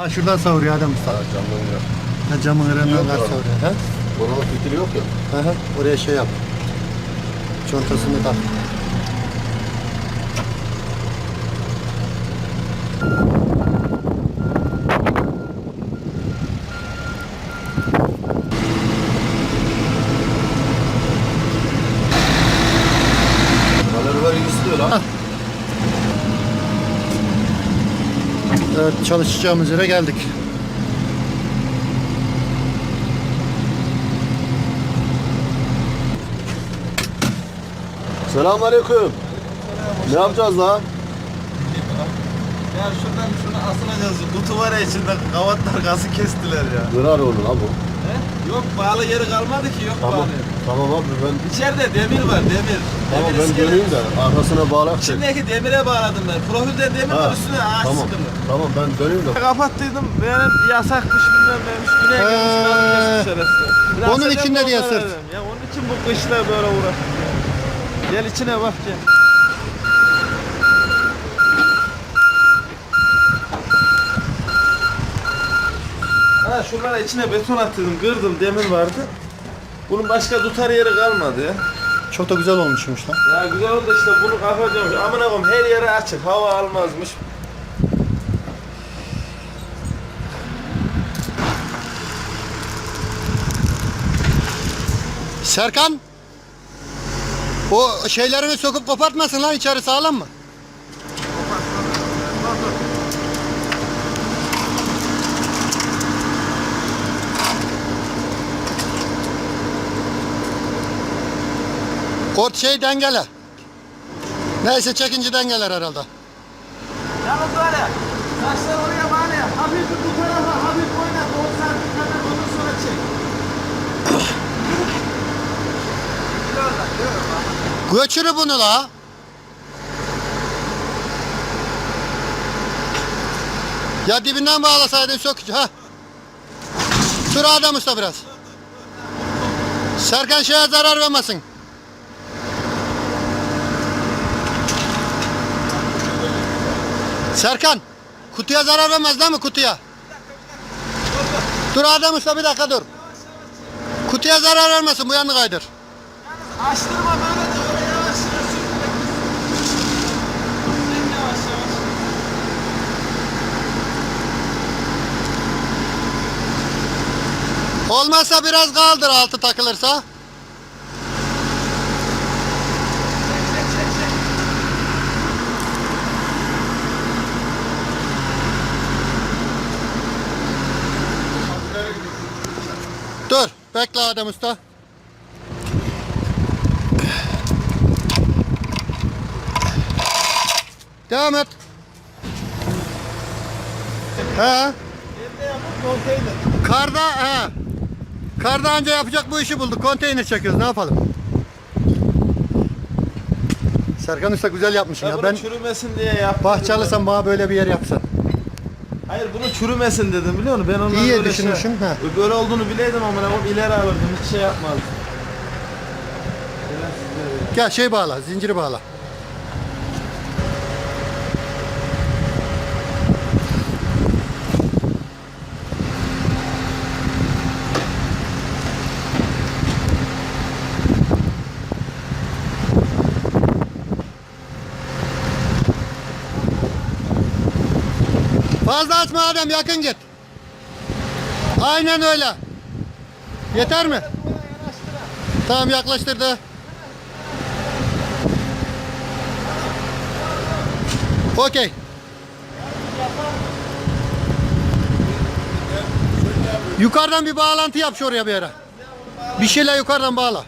Ha şuradan savuruyor adam usta. Camdan ya. Ha camın gaz ya. savuruyor. Ha? Buranın fitili yok ya. Hı hı. Oraya şey yap. Çantasını tak. Kalorifer istiyor lan. Evet çalışacağımız yere geldik. Selamünaleyküm. Ne yapacağız lan? Ya şuradan şunu asılacağız. Kutu var ya içinde kavatlar gazı kestiler ya. Kırar onu lan bu. He? Yok bağlı yeri kalmadı ki yok Tamam. bağlı. Tamam abi ben İçeride demir var demir. tamam demir ben iskelet. döneyim de arkasına bağlak. çek. İçindeki demire bağladım ben. Profilden demir Ha, var üstüne ağaç Tamam. sıkılı. Tamam ben döneyim de. Kapattıydım. Benim yasakmış bilmem neymiş. Güney He. gelmiş kesmiş şerefsiz. Biraz Onun sebep içinde diye onlara dedim. Ya onun için bu kışla böyle uğraştık ya. Gel içine bak gel. Ha şunlara içine beton attıydım, kırdım, demir vardı. Bunun başka tutar yeri kalmadı ya. Çok da güzel olmuşmuş lan. Ya güzel oldu işte bunu kapatıyormuş. Amına koyayım her yeri açık, hava almazmış. Serkan. O şeylerini söküp kopartmasın lan içeri sağlam mı? Ort şey dengele. Neyse çekince dengeler herhalde. Yalnız ya, saçlar oraya ya, hafif bu tarafa hafif oynat, 10 santim kadar ondan sonra çek. Göçürü bunu la. Ya dibinden bağlasaydın sök. Ha. Dur adam usta biraz. Serkan şeye zarar vermesin. Serkan. Kutuya zarar vermez değil mi kutuya? Dur adam usta bir dakika dur. Kutuya zarar vermesin bu yanını kaydır. Açtırma böyle oraya yavaş yavaş sürtmek. Sürtmek yavaş yavaş. Olmazsa biraz kaldır altı takılırsa. Çek çek çek çek. Dur. Bekle Adem Usta. Devam et. He. Konteyner. Karda he. Karda anca yapacak bu işi bulduk. Konteyner çekiyoruz. Ne yapalım? Serkan Usta güzel yapmışsın Ya bunu Ben çürümesin diye yaptım. bahçalısam bana böyle bir yer yapsan. Hayır bunu çürümesin dedim biliyor musun? Ben ondan İyi böyle düşünmüşsün, Şey, ha. Böyle olduğunu bileydim ama ben ileri alırdım. Hiç şey yapmazdım. Gel şey bağla. Zinciri bağla. Fazla açma Adem yakın git. Aynen öyle. Yeter mi? Tamam yaklaştırdı. Okey. Yukarıdan bir bağlantı yap şuraya bir yere. Bir şeyle yukarıdan bağla.